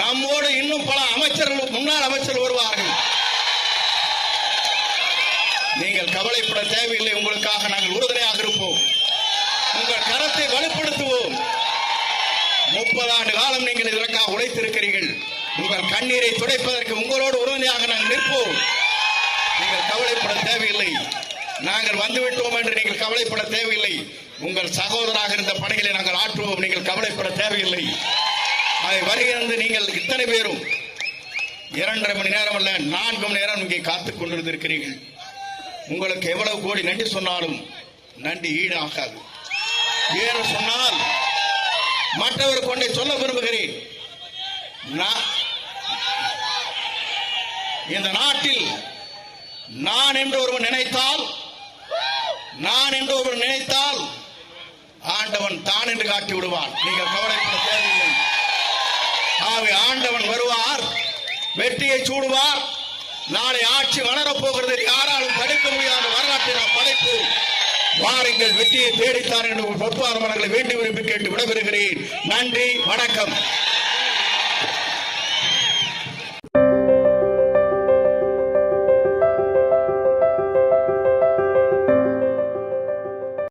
நம்மோடு இன்னும் பல அமைச்சர்கள் முன்னாள் அமைச்சர் வருவார்கள். நீங்கள் கவலைப்பட தேவையில்லை. உங்களுக்காக நாங்கள் உறுதுணையாக இருப்போம். உங்கள் கரத்தை வலுப்படுத்துவோம். முப்பது ஆண்டு காலம் நீங்கள் இதற்காக உழைத்திருக்கிறீர்கள். உங்கள் கண்ணீரை துடைப்பதற்கு உங்களோடு உறுதுணையாக நாங்கள் நிற்போம். நீங்கள் கவலைப்பட தேவையில்லை. நாங்கள் வந்துவிட்டோம் என்று நீங்கள் கவலைப்பட தேவையில்லை. உங்கள் சகோதராக இருந்த பணிகளை நாங்கள் ஆற்றுவோம். நீங்கள் கவலைப்பட தேவையில்லை. வருகிறது நீங்கள் இத்தனை பேரும். இரண்டரை மணி நேரம் அல்ல நான்கு மணி நேரம் இங்கே காத்துக் கொண்டிருந்திருக்கிறீர்கள். உங்களுக்கு எவ்வளவு கோடி நன்றி சொன்னாலும் நன்றி ஈடாகாது. வேறு சொன்னால் மற்றவர் கொண்டே சொல்ல விரும்புகிறேன். இந்த நாட்டில் நான் என்று ஒருவன் நினைத்தால் நான் என்று ஒருவன் நினைத்தால் ஆண்டவன் தான் என்று காட்டி விடுவான் நீங்கள் கவலைப்பட தேவையில்லை ஆண்டவன் வருவார் வெற்றியை சூடுவார். நாளை ஆட்சி வளரப் போகிறது யாராலும் தடுக்க முடியாத வரலாற்றை நாம் படைப்போம் வாருங்கள் வெற்றியை தேடித்தான் என்று பொறுப்பாளர்களை வேண்டி விரும்பி கேட்டு விடைபெறுகிறேன். நன்றி வணக்கம்.